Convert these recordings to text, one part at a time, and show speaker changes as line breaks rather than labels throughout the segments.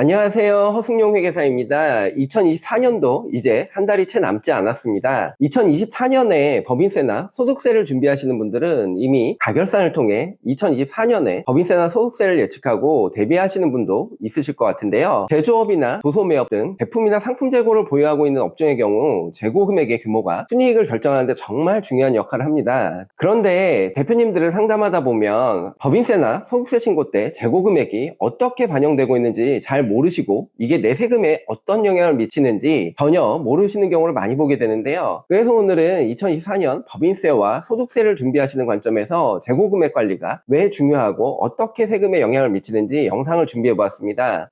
안녕하세요. 허승용 회계사입니다. 2024년도 이제 한 달이 채 남지 않았습니다. 2024년에 법인세나 소득세를 준비하시는 분들은 이미 가결산을 통해 2024년에 법인세나 소득세를 예측하고 대비하시는 분도 있으실 것 같은데요. 제조업이나 도소매업 등 제품이나 상품 재고를 보유하고 있는 업종의 경우 재고 금액의 규모가 순이익을 결정하는데 정말 중요한 역할을 합니다. 그런데 대표님들을 상담하다 보면 법인세나 소득세 신고 때 재고 금액이 어떻게 반영되고 있는지 잘 모르시고 이게 내 세금에 어떤 영향을 미치는지 전혀 모르시는 경우를 많이 보게 되는데요. 그래서 오늘은 2024년 법인세와 소득세를 준비하시는 관점에서 재고 금액 관리가 왜 중요하고 어떻게 세금에 영향을 미치는지 영상을 준비해 보았습니다.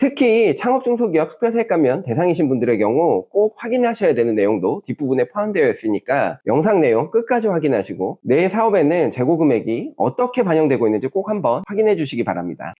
특히 창업 중소기업 특별세가면 대상이신 분들의 경우 꼭 확인하셔야 되는 내용도 뒷부분에 포함되어 있으니까 영상 내용 끝까지 확인하시고 내 사업에는 재고 금액이 어떻게 반영되고 있는지 꼭 한번 확인해 주시기 바랍니다.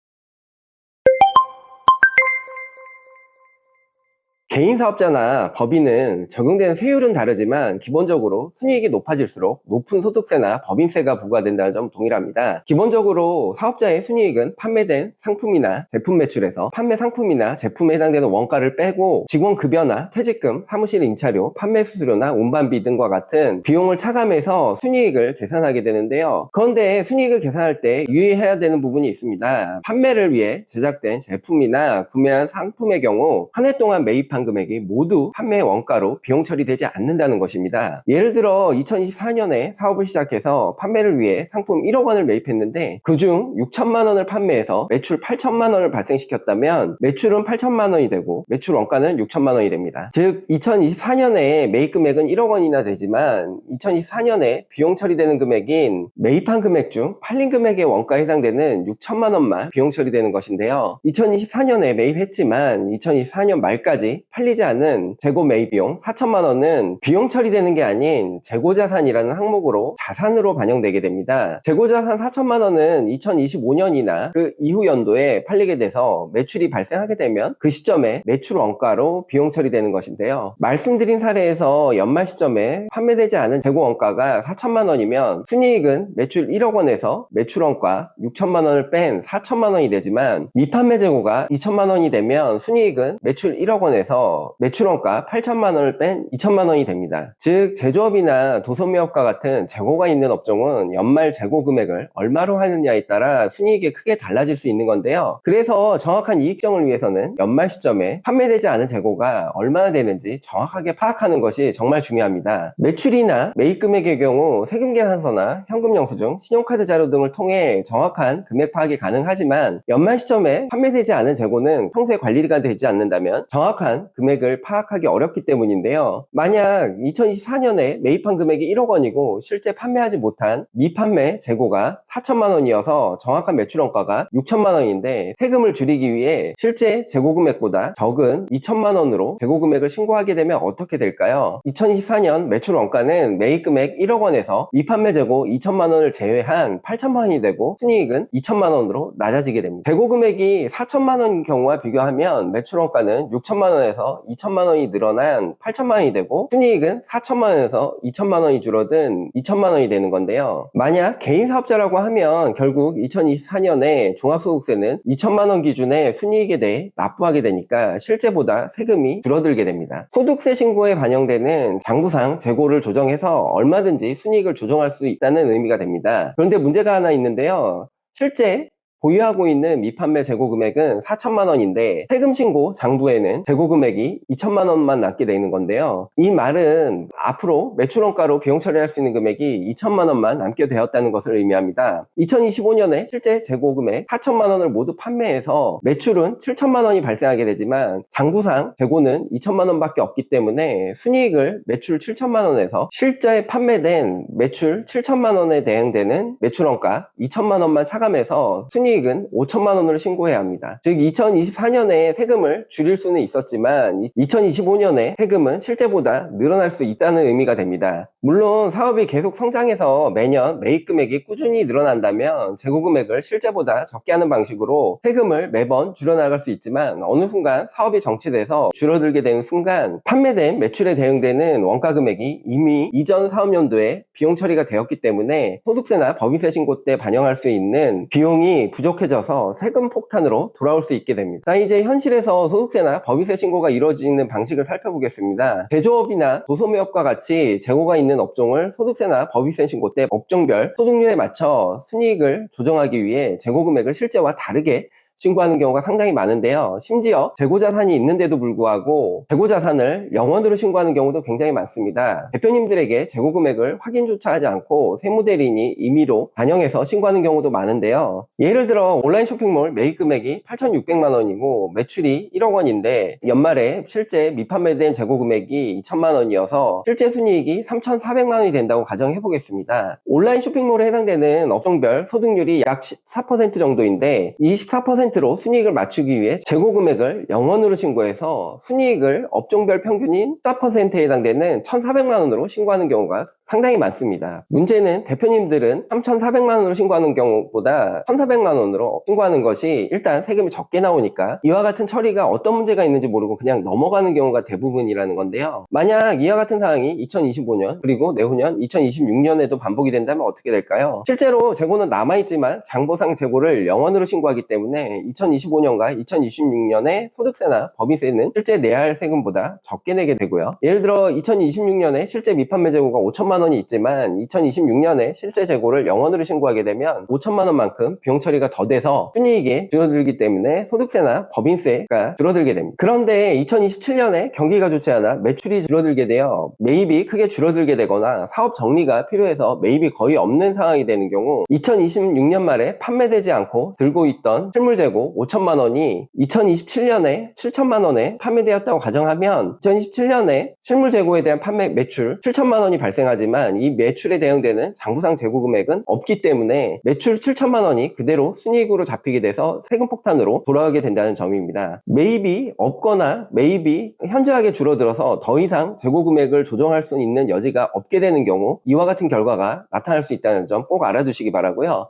개인 사업자나 법인은 적용되는 세율은 다르지만 기본적으로 순이익이 높아질수록 높은 소득세나 법인세가 부과된다는 점 동일합니다. 기본적으로 사업자의 순이익은 판매된 상품이나 제품 매출에서 판매 상품이나 제품에 해당되는 원가를 빼고 직원 급여나 퇴직금, 사무실 임차료, 판매 수수료나 운반비 등과 같은 비용을 차감해서 순이익을 계산하게 되는데요. 그런데 순이익을 계산할 때 유의해야 되는 부분이 있습니다. 판매를 위해 제작된 제품이나 구매한 상품의 경우 한 해 동안 매입한 금액이 모두 판매 원가로 비용 처리되지 않는다는 것입니다. 예를 들어 2024년에 사업을 시작해서 판매를 위해 상품 1억 원을 매입했는데 그중 6천만 원을 판매해서 매출 8천만 원을 발생시켰다면 매출은 8천만 원이 되고 매출 원가는 6천만 원이 됩니다. 즉 2024년에 매입 금액은 1억 원이나 되지만 2024년에 비용 처리되는 금액인 매입한 금액 중 팔린 금액의 원가에 해당되는 6천만 원만 비용 처리되는 것인데요. 2024년에 매입했지만 2024년 말까지 팔리지 않은 재고 매입 비용 4천만 원은 비용 처리되는 게 아닌 재고 자산이라는 항목으로 자산으로 반영되게 됩니다. 재고 자산 4천만 원은 2025년이나 그 이후 연도에 팔리게 돼서 매출이 발생하게 되면 그 시점에 매출 원가로 비용 처리되는 것인데요. 말씀드린 사례에서 연말 시점에 판매되지 않은 재고 원가가 4천만 원이면 순이익은 매출 1억 원에서 매출 원가 6천만 원을 뺀 4천만 원이 되지만 미판매 재고가 2천만 원이 되면 순이익은 매출 1억 원에서 매출 원가 8천만 원을 뺀 2천만 원이 됩니다. 즉 제조업이나 도소매업과 같은 재고가 있는 업종은 연말 재고 금액을 얼마로 하느냐에 따라 순이익이 크게 달라질 수 있는 건데요. 그래서 정확한 이익정을 위해서는 연말 시점에 판매되지 않은 재고가 얼마나 되는지 정확하게 파악하는 것이 정말 중요합니다. 매출이나 매입 금액의 경우 세금 계산서나 현금 영수증, 신용카드 자료 등을 통해 정확한 금액 파악이 가능하지만 연말 시점에 판매되지 않은 재고는 평소에 관리가 되지 않는다면 정확한 금액을 파악하기 어렵기 때문인데요. 만약 2024년에 매입한 금액이 1억 원이고 실제 판매하지 못한 미판매 재고가 4천만 원이어서 정확한 매출 원가가 6천만 원인데 세금을 줄이기 위해 실제 재고 금액보다 적은 2천만 원으로 재고 금액을 신고하게 되면 어떻게 될까요? 2024년 매출 원가는 매입 금액 1억 원에서 미판매 재고 2천만 원을 제외한 8천만 원이 되고 순이익은 2천만 원으로 낮아지게 됩니다. 재고 금액이 4천만 원 경우와 비교하면 매출 원가는 6천만 원에서 2천만 원이 늘어난 8천만 원이 되고 순이익은 4천만 원에서 2천만 원이 줄어든 2천만 원이 되는 건데요. 만약 개인 사업자라고 하면 결국 2024년에 종합소득세는 2천만 원 기준의 순이익에 대해 납부하게 되니까 실제보다 세금이 줄어들게 됩니다. 소득세 신고에 반영되는 장부상 재고를 조정해서 얼마든지 순이익을 조정할 수 있다는 의미가 됩니다. 그런데 문제가 하나 있는데요. 실제 보유하고 있는 미판매 재고 금액은 4천만 원인데 세금 신고 장부에는 재고 금액이 2천만 원만 남게 되는 건데요. 이 말은 앞으로 매출 원가로 비용 처리할 수 있는 금액이 2천만 원만 남게 되었다는 것을 의미합니다. 2025년에 실제 재고 금액 4천만 원을 모두 판매해서 매출은 7천만 원이 발생하게 되지만 장부상 재고는 2천만 원밖에 없기 때문에 순이익을 매출 7천만 원에서 실제 판매된 매출 7천만 원에 대응되는 매출 원가 2천만 원만 차감해서 순이익 순이익은 5천만 원으로 신고해야 합니다. 즉 2024년에 세금을 줄일 수는 있었지만 2025년에 세금은 실제보다 늘어날 수 있다는 의미가 됩니다. 물론 사업이 계속 성장해서 매년 매입 금액이 꾸준히 늘어난다면 재고 금액을 실제보다 적게 하는 방식으로 세금을 매번 줄여나갈 수 있지만 어느 순간 사업이 정체돼서 줄어들게 되는 순간 판매된 매출에 대응되는 원가 금액이 이미 이전 사업연도에 비용 처리가 되었기 때문에 소득세나 법인세 신고 때 반영할 수 있는 비용이 부족해져서 세금 폭탄으로 돌아올 수 있게 됩니다. 자, 이제 현실에서 소득세나 법인세 신고가 이루어지는 방식을 살펴보겠습니다. 제조업이나 도소매업과 같이 재고가 있는 업종을 소득세나 법인세 신고 때 업종별 소득률에 맞춰 순이익을 조정하기 위해 재고 금액을 실제와 다르게 신고하는 경우가 상당히 많은데요. 심지어 재고자산이 있는데도 불구하고 재고자산을 영원으로 신고하는 경우도 굉장히 많습니다. 대표님들에게 재고 금액을 확인조차 하지 않고 세무대리인이 임의로 반영해서 신고하는 경우도 많은데요. 예를 들어 온라인 쇼핑몰 매입 금액이 8,600만 원이고 매출이 1억 원인데 연말에 실제 미판매된 재고 금액이 2천만 원이어서 실제 순이익이 3,400만 원이 된다고 가정해 보겠습니다. 온라인 쇼핑몰에 해당되는 업종별 소득률이 약 14% 정도인데 24%로 순이익을 맞추기 위해 재고 금액을 영원으로 신고해서 순이익을 업종별 평균인 14%에 해당되는 1,400만 원으로 신고하는 경우가 상당히 많습니다. 문제는 대표님들은 3,400만 원으로 신고하는 경우보다 1,400만 원으로 신고하는 것이 일단 세금이 적게 나오니까 이와 같은 처리가 어떤 문제가 있는지 모르고 그냥 넘어가는 경우가 대부분이라는 건데요. 만약 이와 같은 사항이 2025년 그리고 내후년 2026년에도 반복이 된다면 어떻게 될까요? 실제로 재고는 남아있지만 장보상 재고를 영원으로 신고하기 때문에 2025년과 2026년에 소득세나 법인세는 실제 내야 할 세금보다 적게 내게 되고요. 예를 들어 2026년에 실제 미판매 재고가 5천만 원이 있지만 2026년에 실제 재고를 영원으로 신고하게 되면 5천만 원만큼 비용 처리가 더 돼서 순이익이 줄어들기 때문에 소득세나 법인세가 줄어들게 됩니다. 그런데 2027년에 경기가 좋지 않아 매출이 줄어들게 되어 매입이 크게 줄어들게 되거나 사업 정리가 필요해서 매입이 거의 없는 상황이 되는 경우 2026년 말에 판매되지 않고 들고 있던 실물 재고 5천만 원이 2027년에 7천만 원에 판매되었다고 가정하면 2027년에 실물 재고에 대한 판매 매출 7천만 원이 발생하지만 이 매출에 대응되는 장부상 재고 금액은 없기 때문에 매출 7천만 원이 그대로 순이익으로 잡히게 돼서 세금 폭탄으로 돌아가게 된다는 점입니다. 매입이 없거나 매입이 현저하게 줄어들어서 더 이상 재고 금액을 조정할 수 있는 여지가 없게 되는 경우 이와 같은 결과가 나타날 수 있다는 점 꼭 알아두시기 바라고요.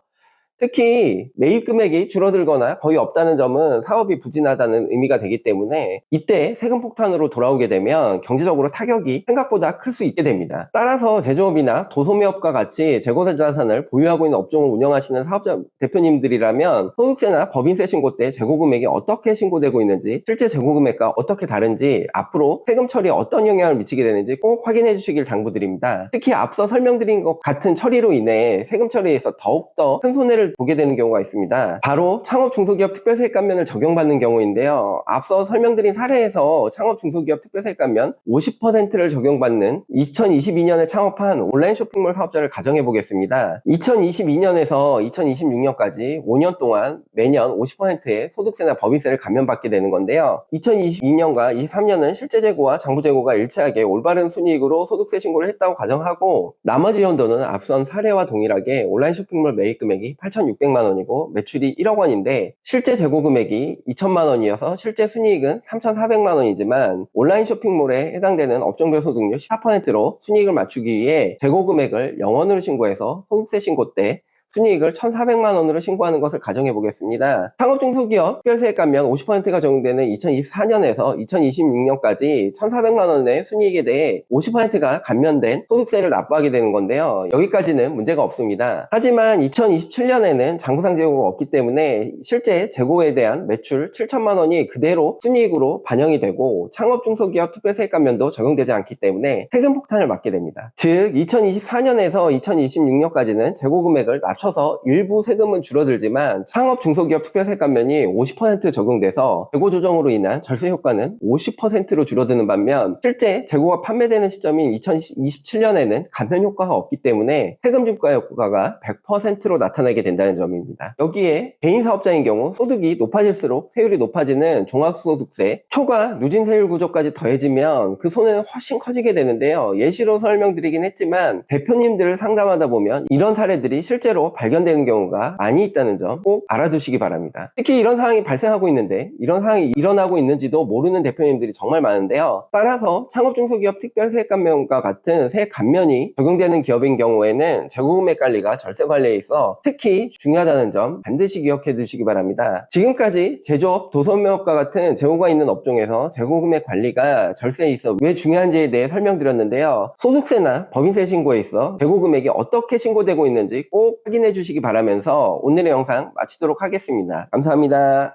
특히 매입 금액이 줄어들거나 거의 없다는 점은 사업이 부진하다는 의미가 되기 때문에 이때 세금 폭탄으로 돌아오게 되면 경제적으로 타격이 생각보다 클 수 있게 됩니다. 따라서 제조업이나 도소매업과 같이 재고자산을 보유하고 있는 업종을 운영하시는 사업자 대표님들이라면 소득세나 법인세 신고 때 재고 금액이 어떻게 신고되고 있는지 실제 재고 금액과 어떻게 다른지 앞으로 세금 처리에 어떤 영향을 미치게 되는지 꼭 확인해 주시길 당부드립니다. 특히 앞서 설명드린 것 같은 처리로 인해 세금 처리에서 더욱더 큰 손해를 보게 되는 경우가 있습니다. 바로 창업 중소기업 특별세액 감면을 적용받는 경우인데요. 앞서 설명드린 사례에서 창업 중소기업 특별세액 감면 50%를 적용받는 2022년에 창업한 온라인 쇼핑몰 사업자를 가정해 보겠습니다. 2022년에서 2026년까지 5년 동안 매년 50%의 소득세나 법인세를 감면받게 되는 건데요. 2022년과 23년은 실제 재고와 장부 재고가 일치하게 올바른 순이익으로 소득세 신고를 했다고 가정하고 나머지 연도는 앞선 사례와 동일하게 온라인 쇼핑몰 매입 금액이 8,600만 원이고 매출이 1억 원인데 실제 재고 금액이 2천만 원이어서 실제 순이익은 3,400만 원이지만 온라인 쇼핑몰에 해당되는 업종별 소득률 14%로 순이익을 맞추기 위해 재고 금액을 영원으로 신고해서 소득세 신고 때 순이익을 1,400만 원으로 신고하는 것을 가정해 보겠습니다. 창업 중소기업 특별세액 감면 50%가 적용되는 2024년에서 2026년까지 1,400만 원의 순이익에 대해 50%가 감면된 소득세를 납부하게 되는 건데요. 여기까지는 문제가 없습니다. 하지만 2027년에는 장부상 재고가 없기 때문에 실제 재고에 대한 매출 7천만 원이 그대로 순이익으로 반영이 되고 창업 중소기업 특별세액 감면도 적용되지 않기 때문에 세금 폭탄을 맞게 됩니다. 즉 2024년에서 2026년까지는 재고 금액을 낮춰 맞춰서 일부 세금은 줄어들지만 창업 중소기업 특별세 감면이 50% 적용돼서 재고 조정으로 인한 절세 효과는 50%로 줄어드는 반면 실제 재고가 판매되는 시점인 2027년에는 감면 효과가 없기 때문에 세금 중과 효과가 100%로 나타나게 된다는 점입니다. 여기에 개인 사업자인 경우 소득이 높아질수록 세율이 높아지는 종합소득세 초과 누진 세율 구조까지 더해지면 그 손해는 훨씬 커지게 되는데요. 예시로 설명드리긴 했지만 대표님들을 상담하다 보면 이런 사례들이 실제로 발견되는 경우가 많이 있다는 점 꼭 알아두시기 바랍니다. 특히 이런 상황이 발생하고 있는데 이런 상황이 일어나고 있는지도 모르는 대표님들이 정말 많은데요. 따라서 창업 중소기업 특별세액 감면과 같은 세액 감면이 적용되는 기업인 경우에는 재고금액 관리가 절세 관리에 있어 특히 중요하다는 점 반드시 기억해 두시기 바랍니다. 지금까지 제조업, 도소매업과 같은 재고가 있는 업종에서 재고금액 관리가 절세에 있어 왜 중요한지에 대해 설명드렸는데요. 소득세나 법인세 신고에 있어 재고금액이 어떻게 신고되고 있는지 꼭 확인해 확인해 주시기 바라면서 오늘의 영상 마치도록 하겠습니다. 감사합니다.